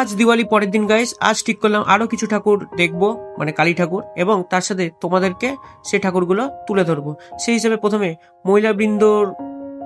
আজ দিওয়ালি পরের দিন গাইস আজ ঠিক করলাম আরও কিছু ঠাকুর দেখব মানে কালী ঠাকুর, এবং তার সাথে তোমাদেরকে সেই ঠাকুরগুলো তুলে ধরবো। সেই হিসেবে প্রথমে মহিলাবৃন্দর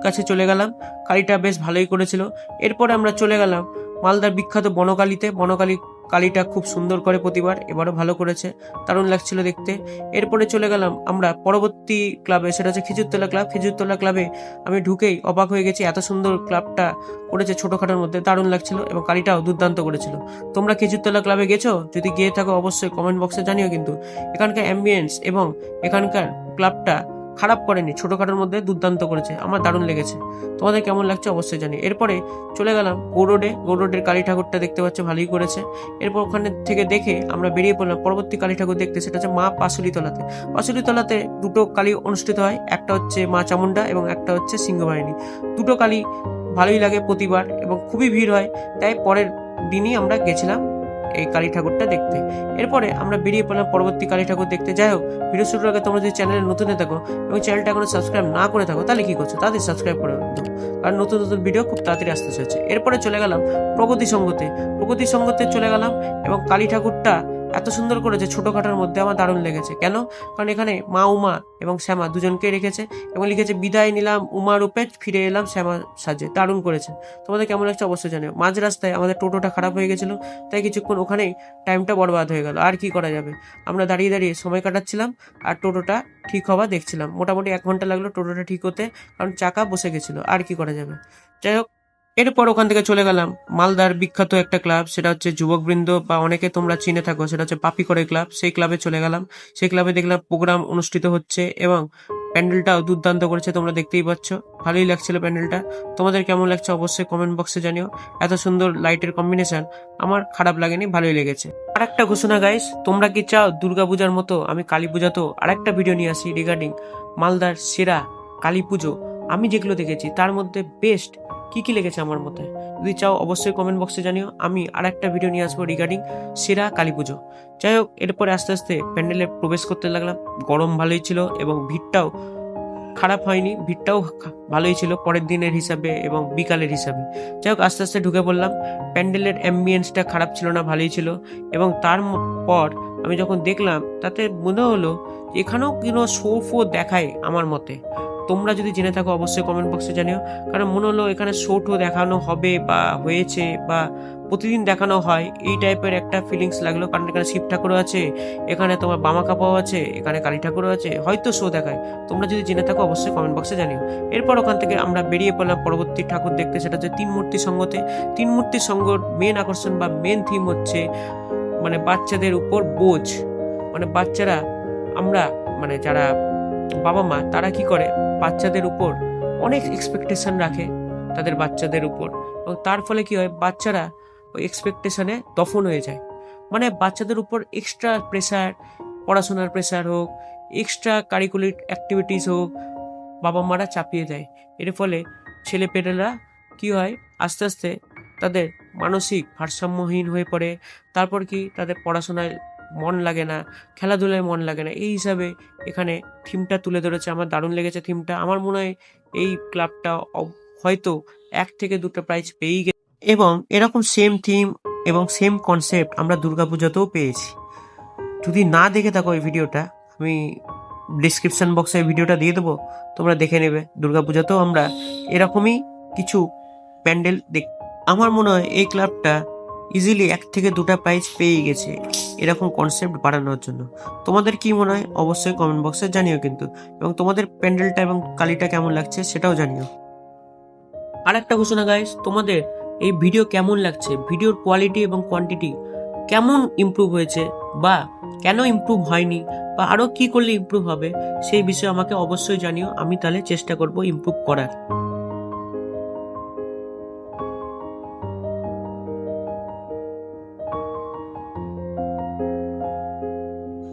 কাছে চলে গেলাম। কালীটা বেশ ভালোই করেছিল। এরপরে আমরা চলে গেলাম মালদার বিখ্যাত বনকালীতে। বনকালী কালীটা খুব সুন্দর করে প্রতিবার, এবারও ভালো করেছে। দারুণ লাগছিল দেখতে। এরপরে চলে গেলাম আমরা পরবর্তী ক্লাবে, সেটা হচ্ছে খিজুরতলা ক্লাব। খিজুরতলা ক্লাবে আমি ঢুকেই অবাক হয়ে গেছি, এত সুন্দর ক্লাবটা করেছে ছোটখাটোর মধ্যে, দারুণ লাগছিল এবং কালিটাও দুর্দান্ত করেছিল। তোমরা খেজুরতলা ক্লাবে গেছো? যদি গিয়ে থাকো অবশ্যই কমেন্ট বক্সে জানিও কিন্তু। এখানকার অ্যাম্বিয়েন্স এবং এখানকার ক্লাবটা খারাপ করেনি, ছোটোখাটোর মধ্যে দুর্দান্ত করেছে। আমার দারুণ লেগেছে। তোমাদের কেমন লাগছে অবশ্যই জানি এরপরে চলে গেলাম গৌরোডে গৌরোডের কালী ঠাকুরটা দেখতে পাচ্ছ, ভালোই করেছে। এরপর ওখানে থেকে দেখে আমরা বেরিয়ে পড়লাম। পরবর্তী কালী ঠাকুর দেখতে, সেটা হচ্ছে মা পাশুলিতলাতে পাশুলিতলাতে দুটো কালী অনুষ্ঠিত হয়। একটা হচ্ছে মা চামুন্ডা এবং একটা হচ্ছে সিংহবাহিনী। দুটো কালী ভালোই লাগে প্রতিবার এবং খুবই ভিড় হয়। তাই পরের দিনই আমরা গেছিলাম এই কালী ঠাকুরটা দেখতে। এরপরে আমরা বেরিয়ে পড়লাম পরবর্তী কালী ঠাকুর দেখতে। যাই হোক, ভিডিও শুরুর আগে তোমরা যদি চ্যানেলে নতুন থাকো এবং চ্যানেলটা এখনও সাবস্ক্রাইব না করে থাকো, তাহলে কি করছ? তাদের সাবস্ক্রাইব করে রাখতো কারণ নতুন নতুন ভিডিও খুব তাড়াতাড়ি আসতে চলেছে। এরপরে চলে গেলাম প্রগতি সঙ্গতে। প্রগতি সঙ্গতে চলে গেলাম এবং কালী ঠাকুরটা এত সুন্দর করেছে ছোটখাটোর মধ্যে আমার দারুণ লেগেছে। কেন? কারণ এখানে মা, উমা এবং শ্যামা দুজনকে রেখেছে এবং লিখেছে, বিদায় নিলাম উমা রূপে, ফিরে এলাম শ্যামা সাজে। দারুণ করেছে। তোমাদের কেমন লাগছে অবশ্যই জানিও। মাঝ রাস্তায় আমাদের টোটোটা খারাপ হয়ে গেছিল, তাই কিছুক্ষণ ওখানেই টাইমটা বরবাদ হয়ে গেল। আর কি করা যাবে? আমরা দাঁড়িয়ে দাঁড়িয়ে সময় কাটাচ্ছিলাম আর টোটোটা ঠিক হওয়া দেখছিলাম। মোটামুটি এক ঘণ্টা লাগল টোটোটা ঠিক হতে, কারণ চাকা বসে গেছিল। আর কি করা যাবে? যাই হোক এরপর ওখান থেকে চলে গেলাম। মালদার বিখ্যাত একটা ক্লাব, সেটা হচ্ছে যুবকবৃন্দ বা অনেকে তোমরা চিনে থাকো, সেটা হচ্ছে পাপি করে ক্লাব। সেই ক্লাবে চলে গেলাম। সেই ক্লাবে দেখলাম প্রোগ্রাম অনুষ্ঠিত হচ্ছে এবং প্যান্ডেলটাও দুর্দান্ত করেছে, তোমরা দেখতেই পাচ্ছ। ভালোই লাগছিল প্যান্ডেলটা। তোমাদের কেমন লাগছে অবশ্যই কমেন্ট বক্সে জানিও। এত সুন্দর লাইটের কম্বিনেশন আমার খারাপ লাগেনি, ভালোই লেগেছে। আর একটা ঘোষণা গাইস তোমরা কি চাও দুর্গাপূজার মতো? আমি কালী পূজাতেও আর একটা ভিডিও নিয়ে আসি রিগার্ডিং মালদার সেরা কালী পুজো। আমি যেগুলো দেখেছি, তার মধ্যে বেস্ট কি কি লেগেছে আমার মতে যদি চাও অবশ্যই কমেন্ট বক্সে জানিও। আমি আর একটা ভিডিও নিয়ে আসব রিগার্ডিং সেরা কালী পুজো। যাই হোক, এরপরে আস্তে আস্তে প্যান্ডেলে প্রবেশ করতে লাগলাম। গরম ভালোই ছিল এবং ভিড়টাও খারাপ হয়নি, ভিড়টাও ভালোই ছিল পরের দিনের হিসাবে এবং বিকালের হিসাবে। যাই হোক, আস্তে আস্তে ঢুকে পড়লাম। প্যান্ডেলের অ্যাম্বিয়েন্সটা খারাপ ছিল না, ভালোই ছিল এবং তার পর আমি যখন দেখলাম, তাতে মনে হলো এখানেও কোনো শো ফো দেখায় আমার মতে। তোমরা যদি জেনে থাকো, অবশ্যই কমেন্ট বক্সে জানিও। কারণ মনে হলো এখানে শো টো দেখানো হবে বা হয়েছে বা প্রতিদিন দেখানো হয়, এই টাইপের একটা ফিলিংস লাগল। কারণ এখানে শিব ঠাকুরও আছে, এখানে তোমার বামা কাপাও আছে, এখানে কালী ঠাকুরও আছে, হয়তো শো দেখায়। তোমরা যদি জেনে থাকো, অবশ্যই কমেন্ট বক্সে জানিও। এরপর ওখান থেকে আমরা বেরিয়ে পড়লাম পরবর্তী ঠাকুর দেখতে, সেটা হচ্ছে তিন মূর্তি সঙ্গতে। তিন মূর্তি সঙ্গর মেন আকর্ষণ বা মেন থিম হচ্ছে মানে বাচ্চাদের উপর বোঝ। মানে বাচ্চারা, আমরা মানে যারা বাবা মা, তারা কি করে? বাচ্চাদের উপর অনেক এক্সপেকটেশন রাখে তাদের বাচ্চাদের উপর। এবং তার ফলে কি হয়? বাচ্চারা ওই এক্সপেকটেশনে দফন হয়ে যায়। মানে বাচ্চাদের উপর এক্সট্রা প্রেশার পড়াশোনার প্রেশার হোক এক্সট্রা কারিকুলার অ্যাক্টিভিটিস হোক, বাবা মারা চাপিয়ে দেয়। এর ফলে ছেলে পেলেরা কি হয়? আস্তে আস্তে তাদের মানসিক ভারসাম্যহীন হয়ে পড়ে। তারপর কি? তাদের পড়াশোনায় মন লাগে না, খেলাধুলায় মন লাগে না। এই হিসাবে এখানে থিমটা তুলে ধরেছে, আমার দারুণ লেগেছে থিমটা। আমার মনে হয় এই ক্লাবটা হয়তো এক থেকে দুটো প্রাইজ পেয়েই গেছে এবং এরকম সেম থিম এবং সেম কনসেপ্ট আমরা দুর্গাপূজাতেও পেয়েছি। যদি না দেখে থাকো এই ভিডিওটা, আমি ডিসক্রিপশন বক্সে ভিডিওটা দিয়ে দেবো, তোমরা দেখে নেবে। দুর্গাপূজাতেও আমরা এরকমই কিছু প্যান্ডেল দেখ, আমার মনে হয় এই ক্লাবটা ইজিলি এক থেকে দুটা প্রাইজ পেয়ে গেছে। এরকম কনসেপ্ট বাড়ানোর জন্য। তোমাদের কি মনে হয়? অবশ্যই কমেন্ট বক্সে জানিও কিন্তু। এবং তোমাদের প্যান্ডেলটা এবং কালিটা কেমন লাগছে সেটাও জানিও। আর একটা ঘোষণা গাইস তোমাদের এই ভিডিও কেমন লাগছে? ভিডিওর কোয়ালিটি এবং কোয়ান্টিটি কেমন ইমপ্রুভ হয়েছে? বা কেন ইমপ্রুভ হয়নি? বা আরও কি করলে ইমপ্রুভ হবে? সেই বিষয়ে আমাকে অবশ্যই জানিও। আমি তাহলে চেষ্টা করব ইমপ্রুভ করার।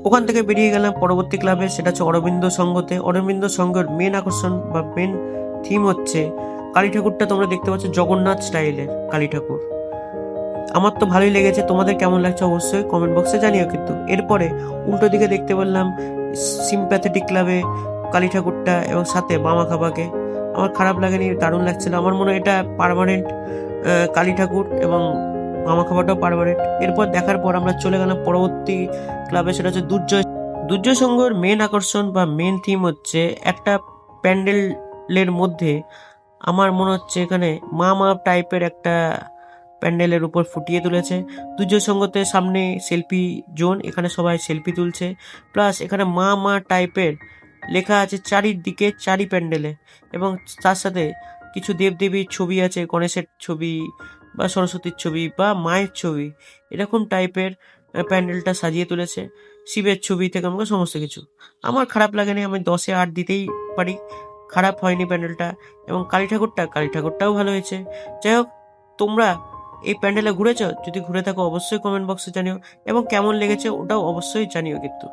ওখান থেকে বেরিয়ে গেলাম পরবর্তী ক্লাবে, সেটা হচ্ছে অরবিন্দ সংঘতে অরবিন্দ সংঘের মেন আকর্ষণ বা মেন থিম হচ্ছে কালী ঠাকুরটা তোমরা দেখতে পাচ্ছ জগন্নাথ স্টাইলের কালী ঠাকুর। আমার তো ভালোই লেগেছে, তোমাদের কেমন লাগছে অবশ্যই কমেন্ট বক্সে জানিও কিন্তু। এরপরে উল্টো দিকে দেখতে পেলাম সিম্প্যাথেটিক ক্লাবে কালী ঠাকুরটা এবং সাথে বামা খাবাকে। আমার খারাপ লাগেনি, দারুণ লাগছিল। আমার মনে হয় এটা পার্মানেন্ট কালী ঠাকুর এবং মামা খাবারটাও পারমানেন্ট এরপর দেখার পর আমরা চলে গেলাম পরবর্তী ক্লাবে সেটা হচ্ছে দুর্জয়। দুর্জয় সংঘর মেন আকর্ষণ বা মেন থিম হচ্ছে একটা প্যান্ডেলের মধ্যে আমার মনে হচ্ছে এখানে মা মা টাইপের একটা প্যান্ডেলের উপর ফুটিয়ে তুলেছে। দুর্জয় সঙ্গতে সামনে সেলফি জোন এখানে সবাই সেলফি তুলছে। প্লাস এখানে মা মা টাইপের লেখা আছে চারিদিকে চারি প্যান্ডেলে। এবং তার সাথে কিছু দেবদেবীর ছবি আছে, গণেশের ছবি বা সরস্বতীর ছবি বা মায়ের ছবি, এরকম টাইপের প্যান্ডেলটা সাজিয়ে তুলেছে, শিবের ছবি থেকে আমাকে সমস্ত কিছু। আমার খারাপ লাগেনি, আমি দশে আট দিতেই পারি। খারাপ হয়নি প্যান্ডেলটা এবং কালী ঠাকুরটা, কালী ঠাকুরটাও ভালো হয়েছে। যাই হোক, তোমরা এই প্যান্ডেলে ঘুরেছ? যদি ঘুরে থাকো, অবশ্যই কমেন্ট বক্সে জানিও এবং কেমন লেগেছে ওটাও অবশ্যই জানিও কিন্তু।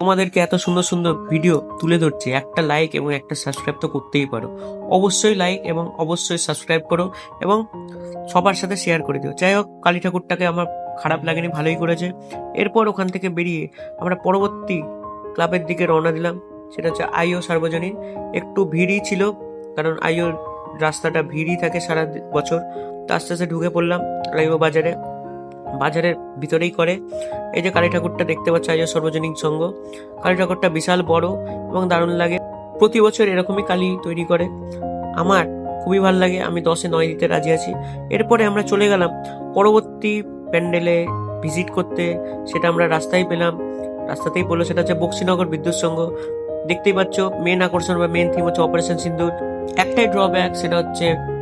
তোমাদেরকে এত সুন্দর সুন্দর ভিডিও তুলে ধরছে, একটা লাইক এবং একটা সাবস্ক্রাইব তো করতেই পারো। অবশ্যই লাইক এবং অবশ্যই সাবস্ক্রাইব করো এবং সবার সাথে শেয়ার করে দিও। যাই হোক, কালী ঠাকুরটাকে আমার খারাপ লাগেনি, ভালোই করেছে। এরপর ওখান থেকে বেরিয়ে আমরা পরবর্তী ক্লাবের দিকে রওনা দিলাম। সেটা হচ্ছে আইও সার্বজনীন। একটু ভিড়ই ছিল, কারণ আইওর রাস্তাটা ভিড়ই থাকে সারা বছর। তো আস্তে আস্তে ঢুকে পড়লাম আইও বাজারে বাজারের ভিতরেই করে। এই যে কালী ঠাকুরটা দেখতে পাচ্ছ আইও সর্বজনীন সংঘ কালী ঠাকুরটা বিশাল বড় এবং দারুণ লাগে। প্রতি বছর এরকমই কালী তৈরি করে। আমার খুবই ভালো লাগে, আমি দশে নয় দিতে রাজি আছি। এরপরে আমরা চলে গেলাম পরবর্তী প্যান্ডেলে ভিজিট করতে। সেটা আমরা রাস্তায় পেলাম। রাস্তাতেই বলল, সেটা হচ্ছে বক্সিনগর বিদ্যুৎ সংঘ দেখতেই পাচ্ছ মেন আকর্ষণ বা মেন থিম হচ্ছে অপারেশন সিন্দুর। একটাই ড্রব্যাক সেটা হচ্ছে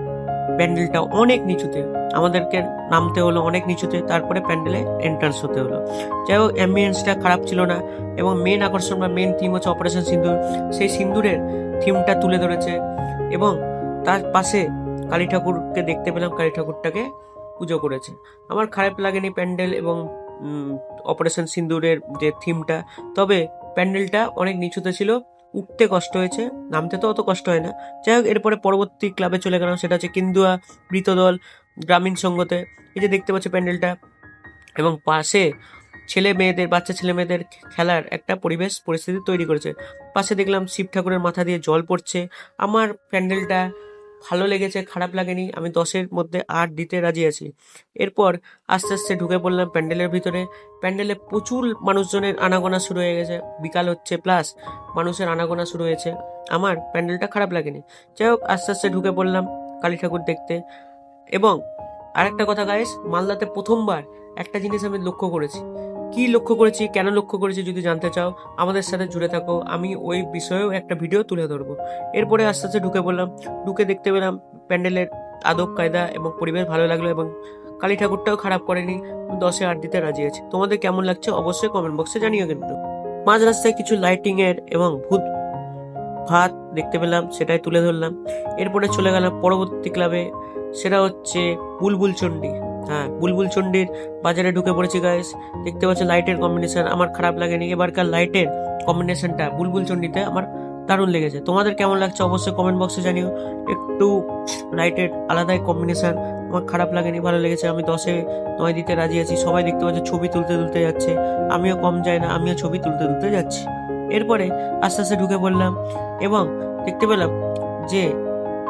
প্যান্ডেলটা অনেক নিচুতে। আমাদেরকে নামতে হলো অনেক নিচুতে, তারপরে প্যান্ডেলে এন্ট্রান্স হতে হলো। যাই হোক অ্যাম্বিয়েন্সটা খারাপ ছিল না এবং মেন আকর্ষণ বা মেন থিম হচ্ছে অপারেশন সিন্দুর সেই সিন্দুরের থিমটা তুলে ধরেছে এবং তার পাশে কালী ঠাকুরকে দেখতে পেলাম, কালী ঠাকুরটাকে পুজো করেছে। আমার খারাপ লাগেনি প্যান্ডেল এবং অপারেশন সিন্দুরের যে থিমটা তবে প্যান্ডেলটা অনেক নিচুতে ছিল। উঠতে কষ্ট হয়েছে, নামতে তো অত কষ্ট হয় না। যাই হোক, এরপরে পরবর্তী ক্লাবে চলে গেলাম, সেটা হচ্ছে কিন্দুয়া বৃতদল গ্রামীণ সঙ্গতে। এই যে দেখতে পাচ্ছ প্যান্ডেলটা, এবং পাশে ছেলে মেয়েদের, বাচ্চা ছেলে মেয়েদের খেলার একটা পরিবেশ, পরিস্থিতি তৈরি করেছে। পাশে দেখলাম শিব ঠাকুরের মাথা দিয়ে জল পড়ছে। আমার প্যান্ডেলটা ভালো লেগেছে, খারাপ লাগেনি। আমি দশের মধ্যে আট দিতে রাজি আছি। এরপর আস্তে আস্তে ঢুকে পড়লাম প্যান্ডেলের ভিতরে। প্যান্ডেলে প্রচুর মানুষজনের আনাগোনা শুরু হয়ে গেছে। বিকাল হচ্ছে, প্লাস মানুষের আনাগোনা শুরু হয়েছে। আমার প্যান্ডেলটা খারাপ লাগেনি। যাই হোক, আস্তে আস্তে ঢুকে পড়লাম কালী ঠাকুর দেখতে। এবং আরেকটা কথা গাইস মালদাতে প্রথমবার একটা জিনিস আমি লক্ষ্য করেছি। কি লক্ষ্য করেছি, কেন লক্ষ্য করেছি যদি জানতে চাও, আমাদের সাথে জুড়ে থাকো। আমি ওই বিষয়েও একটা ভিডিও তুলে ধরবো। এরপরে আস্তে আস্তে ঢুকে পড়লাম। ঢুকে দেখতে পেলাম প্যান্ডেলের আদব, কায়দা এবং পরিবেশ ভালো লাগল এবং কালী ঠাকুরটাও খারাপ করেনি, দশে আট দিতে রাজি আছি। তোমাদের কেমন লাগছে অবশ্যই কমেন্ট বক্সে জানিও কিন্তু। মাঝ রাস্তায় কিছু লাইটিং এর এবং ভূত ভাত দেখতে পেলাম, সেটাই তুলে ধরলাম। এরপরে চলে গেলাম পরবর্তী ক্লাবে সেটা হচ্ছে বুলবুল চণ্ডী। হ্যাঁ বুলবুল চণ্ডীর বাজারে ঢুকে পড়েছি গাইস দেখতে পাচ্ছ লাইটের কম্বিনেশন আমার খারাপ লাগেনি। এবারকার লাইটের কম্বিনেশনটা বুলবুল চণ্ডীতে আমার দারুণ লেগেছে। তোমাদের কেমন লাগছে অবশ্যই কমেন্ট বক্সে জানিও। একটু লাইটের আলাদাই কম্বিনেশন আমার খারাপ লাগেনি, ভালো লেগেছে। আমি দশে নয় দিতে রাজি আছি। সবাই দেখতে পাচ্ছে ছবি তুলতে তুলতে যাচ্ছে। আমিও কম যাই না, আমিও ছবি তুলতে তুলতে যাচ্ছি। এরপরে আস্তে আস্তে ঢুকে পড়লাম এবং দেখতে পেলাম যে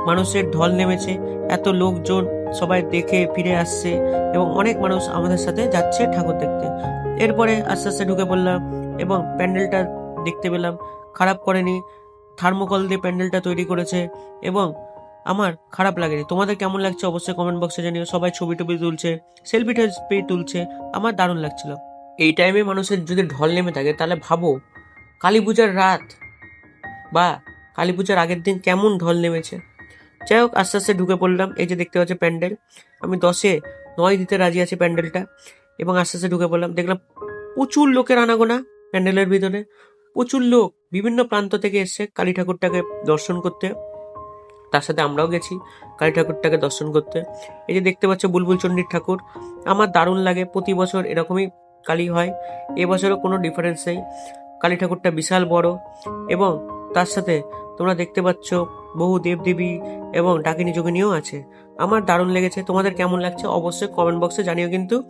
মানুষের ঢল নেমেছে, এত লোকজন সবাই দেখে ফিরে আসছে এবং অনেক মানুষ আমাদের সাথে যাচ্ছে ঠাকুর দেখতে। এরপরে আস্তে আস্তে ঢুকে পড়লাম এবং প্যান্ডেলটা দেখতে পেলাম। খারাপ করেনি, থার্মোকল দিয়ে প্যান্ডেলটা তৈরি করেছে এবং আমার খারাপ লাগেনি। তোমাদের কেমন লাগছে অবশ্যই কমেন্ট বক্সে জানিও। সবাই ছবি টবি তুলছে সেলফি টেলফি তুলছে, আমার দারুণ লাগছিল। এই টাইমে মানুষের যদি ঢল নেমে থাকে, তাহলে ভাবো, কালী পূজার রাত বা কালী পূজার আগের দিন কেমন ঢল নেমেছে। যাই হোক, আস্তে আস্তে ঢুকে পড়লাম। এই যে দেখতে পাচ্ছি প্যান্ডেল। আমি দশে নয় দিতে রাজি আছি প্যান্ডেলটা। এবং আস্তে আস্তে ঢুকে পড়লাম। দেখলাম প্রচুর লোকের আনাগোনা প্যান্ডেলের ভিতরে। প্রচুর লোক বিভিন্ন প্রান্ত থেকে এসছে কালী ঠাকুরটাকে দর্শন করতে। তার সাথে আমরাও গেছি কালী ঠাকুরটাকে দর্শন করতে। এই যে দেখতে পাচ্ছ বুলবুল চণ্ডীর ঠাকুর। আমার দারুণ লাগে, প্রতি বছর এরকমই কালী হয়। এবছরও কোনো ডিফারেন্স নেই। কালী ঠাকুরটা বিশাল বড় এবং তার সাথে তোমরা দেখতে পাচ্ছ বহু দেবদেবী এবং ডাকিনী যোগিনীও আছে। আমার দারুণ লেগেছে, তোমাদের কেমন লাগছে অবশ্যই কমেন্ট বক্সে জানিও কিন্তু।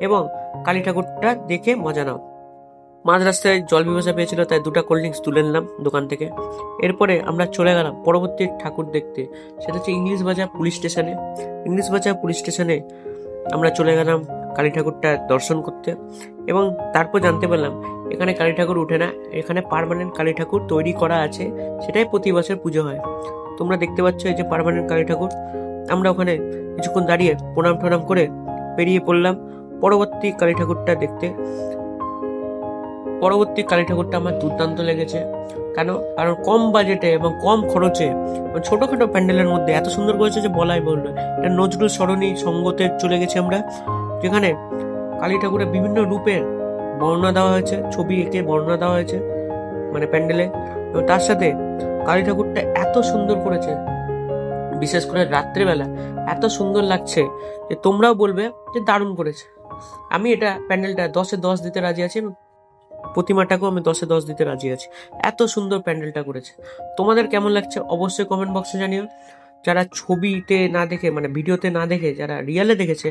এবং কালী ঠাকুরটা দেখে মজা নাও। মাঝ রাস্তায় জল বিভাষা পেয়েছিল, তাই দুটো কোল্ড ড্রিঙ্কস তুলে নিলাম দোকান থেকে। এরপরে আমরা চলে গেলাম পরবর্তী ঠাকুর দেখতে। সেটা হচ্ছে ইংলিশ বাজার পুলিশ স্টেশনে। ইংলিশ বাজার পুলিশ স্টেশনে আমরা চলে গেলাম কালী ঠাকুরটা দর্শন করতে। এবং তারপর জানতে পারলাম, এখানে কালী ঠাকুর উঠে না, এখানে পারমানেন্ট কালী ঠাকুর তৈরি করা আছে, সেটাই প্রতি বছর পুজো হয়। তোমরা দেখতে পাচ্ছ এই যে পারমানেন্ট কালী ঠাকুর। আমরা ওখানে কিছুক্ষণ দাঁড়িয়ে প্রণাম টনাম করে বেরিয়ে পড়লাম। পরবর্তী কালী ঠাকুরটা দেখতে। পরবর্তী কালী ঠাকুরটা আমার দুর্দান্ত লেগেছে। কেন? কারণ কম বাজেটে এবং কম খরচে ছোটখাটো প্যান্ডেলের মধ্যে এত সুন্দর করেছে যে বলাই বলল এটা নজরুল সরণি সঙ্গতে চলে গেছে আমরা। যেখানে কালী ঠাকুরের বিভিন্ন রূপের বর্ণনা দেওয়া হয়েছে, ছবি এঁকে বর্ণনা দেওয়া হয়েছে মানে প্যান্ডেলে। এবং তার সাথে কালী ঠাকুরটা এত সুন্দর করেছে, বিশেষ করে রাত্রেবেলা এত সুন্দর লাগছে যে তোমরাও বলবে যে দারুণ করেছে। আমি এটা প্যান্ডেলটা দশে দশ দিতে রাজি আছি প্রতিমাটাকেও আমি দশে দশ দিতে রাজি আছি। এত সুন্দর প্যান্ডেলটা করেছে। তোমাদের কেমন লাগছে অবশ্যই কমেন্ট বক্সে জানিও। যারা ছবিতে না দেখে মানে ভিডিওতে না দেখে, যারা রিয়ালে দেখেছে,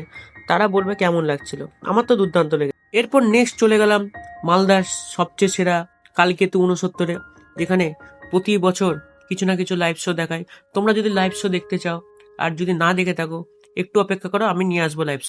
তারা বলবে কেমন লাগছিল। আমার তো দুর্দান্ত লেগে এরপর নেক্সট চলে গেলাম মালদার সবচেয়ে সেরা কালকেতু উনসত্তরে যেখানে প্রতি বছর কিছু না কিছু লাইভ শো দেখায়। তোমরা যদি লাইভ শো দেখতে চাও, আর যদি না দেখে থাকো, একটু অপেক্ষা করো, আমি নিয়ে আসব লাইভ